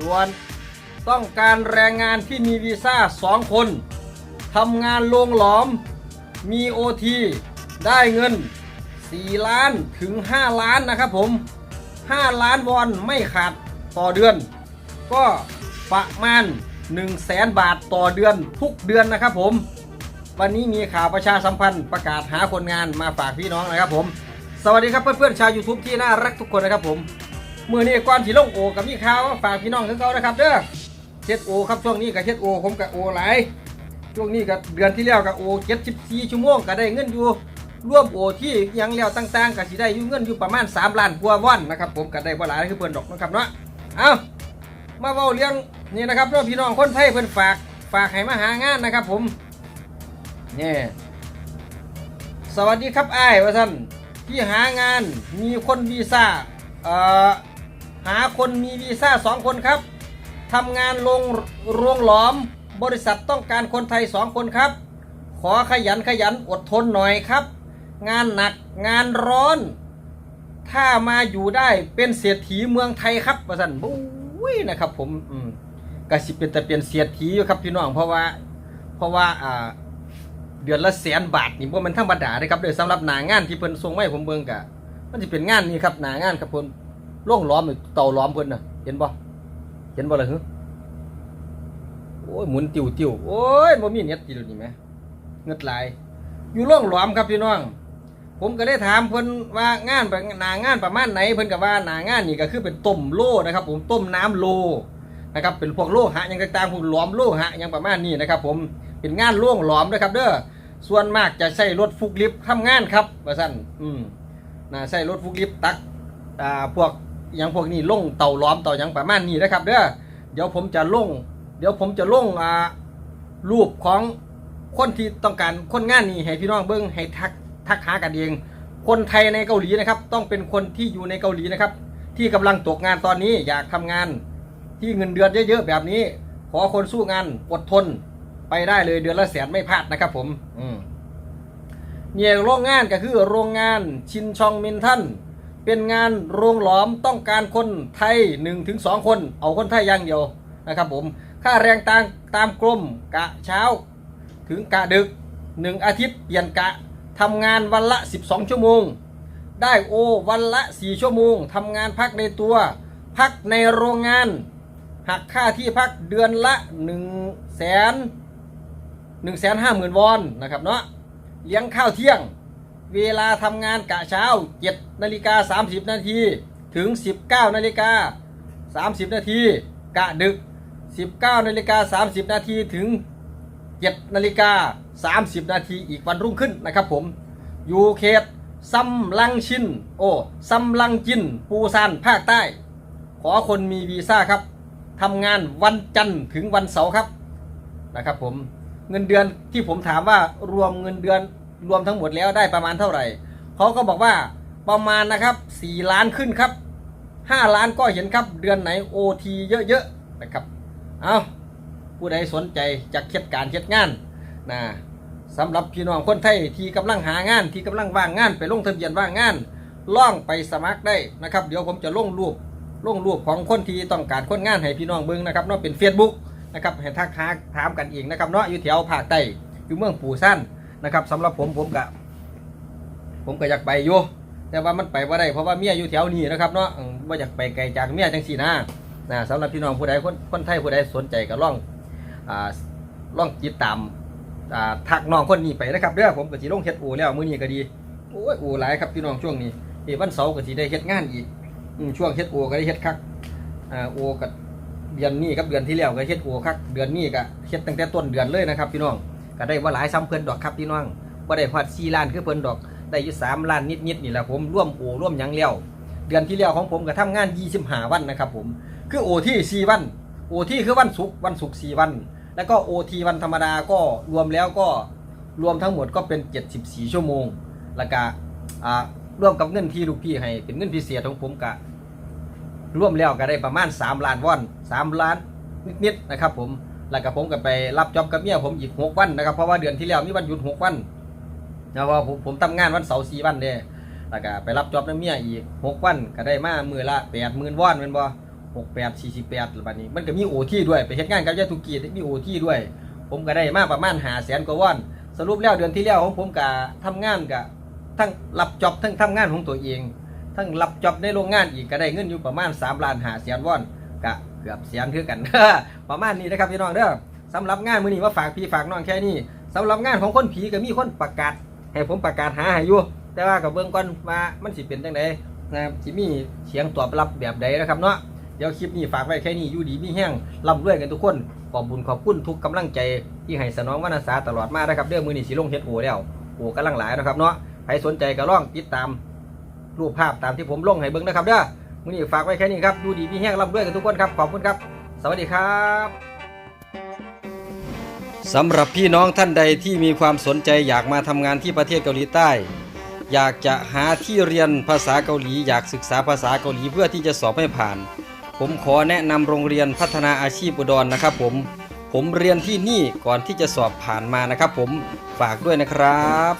ด่วน ต้องการแรงงานที่มีวีซ่าสองคนทำงานโรงหลอม มีโอทีได้เงิน 4 ล้านถึง 5 ล้านนะครับผม 5 ล้านวอนไม่ขาดต่อเดือน ก็ประมาณ 1 0 0 0 0แสนบาทต่อเดือนทุกเดือนนะครับผม วันนี้มีข่าวประชาสัมพันธ์ประกาศหาคนงานมาฝากพี่น้องนะครับผม สวัสดีครับเพื่อนๆชาว YouTube ที่น่ารักทุกคนนะครับผม มือนี้ก่อนที่ลงโอกับมีข่าวมาฝากพี่น้องถึงเขานะครับเด้อเช็ดโอครับช่วงนี้กับเช็ดโอผมกับโอหลายช่วงนี้กับเดือนที่แล้วกับโอ74ชั่วโมงก็ได้เงินอยู่ร่วมโอที่ยังแล้วต่างๆก็สิได้อยู่เงินอยู่ประมาณ 3 ล้านกว่าว่อนนะครับผมก็ได้บ่หลายคือเพิ่นดอกนะครับเนาะเอามาเว้าเรื่องนี่นะครับเรื่อพี่น้องคนไทยเพิ่นฝากฝากให้มาหางานนะครับผมนี่สวัสดีครับไอ้ายวะท่านที่หางานมีคนวีซ่าเอ่อ หาคนมีวีซ่าสองคนครับทำงานโรงโรงหลอม บริษัทต้องการคนไทยสองคนครับ ขอขยันขยันอดทนหน่อยครับ งานหนักงานร้อน ถ้ามาอยู่ได้เป็นเศรษฐีเมืองไทยครับประสันบุ้ยนะครับผมอืมก็สิเป็นแต่เป็นเศรษฐีอยู่ครับพี่น้องเพราะว่าเพราะว่าอ่าเดือนละแสนบาทนี่บ่แมันธรรมดาเด้ครับเด้อสำหรับหนางานที่เพิ่นส่งมาให้ผมเบิ่งกะมันสิเป็นงานนี้ครับหนางานครับเพิ่ ล่งล้อมนี่เตาล้อมเพิ่นน่ะ เห็นบ่เห็นบ่ล่ะฮึโอ้ยหมุนติวติวโอ้ยบ่มีเน็ตติดนี่แหมเงิดหลายอยู่ล่งล้อมครับพี่น้อง ผมก็ได้ถามเพิ่นว่างานปหนางานประมาณไหนเพิ่นก็ว่าหนางานนี่ก็คือเป็นต้มโลนะครับ ผมต้มน้ำโลนะครับเป็นพวกโลหะหยังต่างๆพวกหลอมโลหะหยังประมาณนี้นะครับ ผมเป็นงานล่งหลอมนะครับ เด้อส่วนมากจะใช้รถฟุกลิฟต์ทำงานครับว่าซั่นอืมนะใช้รถฟุกลิฟต์ตักอ่าพวก หยังพวกนี้ลงเต่าล้อมเต่าหยังประมาณนี้นะครับเด้อเดี๋ยวผมจะลง เดี๋ยวผมจะลงอ่ารูปของคนที่ต้องการคนงานนี้ให้พี่น้องเบิ่งให้ทักทักหากันเอง คนไทยในเกาหลีนะครับ ต้องเป็นคนที่อยู่ในเกาหลีนะครับ ที่กำลังตกงานตอนนี้อยากทำงาน ที่เงินเดือนเยอะๆแบบนี้ ขอคนสู้งานอดทนไปได้เลยเดือนละแสนไม่พลาดนะครับ ผม อืมเนี่ยโรงงานก็คือโรงงานชินชองมินทัน เป็นงานโรงหลอมต้องการคนไทย1นถึงสคน เอาคนไทยอย่างเดียวนะครับผม ค่าแรงตามตามกรมกะเช้า ถึงกะดึกหนึ่งอาทิตย์เปลี่ยนกะทำงานวันละ 12 ชั่วโมง ได้โอวันละ 4 ชั่วโมงทำงานพักในตัว พักในโรงงาน หักค่าที่พักเดือนละ1นึ่งแสนหนึ่งแสนห้าหมื่นวอนนะครับเนาะเลี้ยงข้าวเที่ยง เวลาทำงานกะเช้า7นาฬิกา30 นาทีถึง 19นาฬิกา30 นาทีกะดึก 19นาฬิกา30 นาทีถึง 7นาฬิกา30 นาทีอีกวันรุ่งขึ้นนะครับผมอยู่เขตซัมลังชิน โอ้ซัมลังจิน ปูซานภาคใต้ ขอคนมีวีซ่าครับทำงานวันจันทร์ถึงวันเสาร์ครับนะครับผมเงินเดือนที่ผมถามว่ารวมเงินเดือน รวมทั้งหมดแล้วได้ประมาณเท่าไหร่เขาก็บอกว่าประมาณนะครับ 4 ล้านขึ้นครับ 5 ล้านก็เห็นครับเดือนไหนโอทีเยอะๆนะครับเอาผู้ใดสนใจจากเช็ดการเช็ดงานนะสำหรับพี่น้องคนไทยที่กำลังหางานที่กำลังว่างงาน ไปลงทะเบียนว่างงานล่องไปสมัครได้นะครับ เดี๋ยวผมจะลงรูปลงรูปของคนที่ต้องการคนงานให้พี่น้องเบิ่งนะครับเนาะเป็น Facebook นะครับให้ทักหาถามกันเองนะครับเนาะอยู่แถวภาคใต้อยู่เมืองปูซ่าน นะครับสำหรับผมผมกะผมก็อยากไปอยู่แต่ว่ามันไปว่าได้เพราะว่าเมียอยู่แถวนี้นะครับเนาะว่าอยากไปไกลจากเมียจังสี่นะนะสำหรับพี่น้องผู้ใดคนคนไทยผู้ใดสนใจก็ล่องอ่าล่องติดตามอ่าทักน้องคนนี้ไปนะครับเด้อผมก็สิลงเฮ็ดอูแล้วมื้อนี้ก็ดีโอ้ยอูหลายครับพี่น้องช่วงนี้เดี๋ยววันเสาร์ก็สิได้เฮ็ดงานอีกอช่วงเฮ็ดโอก็ได้เฮ็ดคักอ่าโอกับเดือนนี้กับเดือนที่แล้วก็เฮ็ดโอคักเดือนนี้ก็เฮ็ดตั้งแต่ต้นเดือนเลยนะครับพี่น้อง ก็ได้ว่าหลายซ้ำเพิ่นดอกครับพี่น้องบ่าได้ฮอด4ล้านคือเพิ่นดอกได้อยู่3ล้านนิดๆนี่แหละผมร่วมโอร่วมยังแล้วเดือนที่แล้วของผมก็ทำงาน25วันนะครับผมคือโอที่4วันโอที่คือวันศุกร์วันศุกร์4วัน แล้วก็โอทีวันธรรมดาก็รวมแล้วก็รวมทั้งหมดก็เป็น 74 ชั่วโมง แล้วก็อ่ารวมกับเงินที่ลูกพี่ให้เป็นเงินพิเศษของผมก็ร่วมแล้วก็ได้ประมาณ 3 ล้านวอน 3 ล้านนิดๆนะครับผม แล้วก็ผมก็ไปรับจ็อบกับเมียผมอีก6วันนะครับ เพราะว่าเดือนที่แล้วมีวันหยุด6วันนะเพราะว่าผมผมทำงานวันเสาร์4วันเด้แล้วก็ไปรับจ็อบน้ำเมียอีก6วันก็ได้มามือละ80,000วอนเป็นบ่68 48หรือบัดนี้ มันก็มีโอที่ด้วย ไปเฮ็ดงานกับยาตุกีมีโอที่ด้วย ผมก็ได้มาประมาณ5แสนกว่าวอน สรุปแล้วเดือนที่แล้วของผมก็ทำงานก็ทั้งรับจ็อบทั้งทำงานของตัวเอง ทั้งรับจ็อบในโรงงานอีกก็ได้เงินอยู่ประมาณ3ล้าน5แสนวอนก็ เกือบแสนคือกัน ประมาณนี้นะครับพี่น้องเด้อสำหรับงานมื้อนี้มาฝากพี่ฝากน้องแค่นี้สำหรับงานของคนผีก็มีคนประกาศ ให้ผมประกาศหาให้อยู่แต่ว่ากับเบื้องก่อนว่ามันสิเป็นจังไดนะครับสิมีเสียงตอบรับแบบใดนะครับเนาะเดี๋ยวคลิปนี้ฝากไว้แค่นี้อยู่ดีมีแห้งร่ำรวยกันทุกคน ขอบบุญขอบคุณทุกกำลังใจที่ให้สนองวรรณสาตลอดมานะครับเรื่อมือนี้สิลงเฮ็ดโอแล้วโอกำลังหลายนะครับเนาะใครสนใจก็ลองติดตามรูปภาพตามที่ผมลงให้เบิ่งนะครับเด้อ มื้อนี้ฝากไว้แค่นี้ครับอยู่ดีมีแห้งร่ำรวยกันทุกคนครับขอบคุณครับ สวัสดีครับสำหรับพี่น้องท่านใดที่มีความสนใจอยากมาทำงานที่ประเทศเกาหลีใต้ อยากจะหาที่เรียนภาษาเกาหลี อยากศึกษาภาษาเกาหลีเพื่อที่จะสอบให้ผ่าน ผมขอแนะนำโรงเรียนพัฒนาอาชีพอุดรนะครับผมผมเรียนที่นี่ก่อนที่จะสอบผ่านมานะครับผมฝากด้วยนะครับ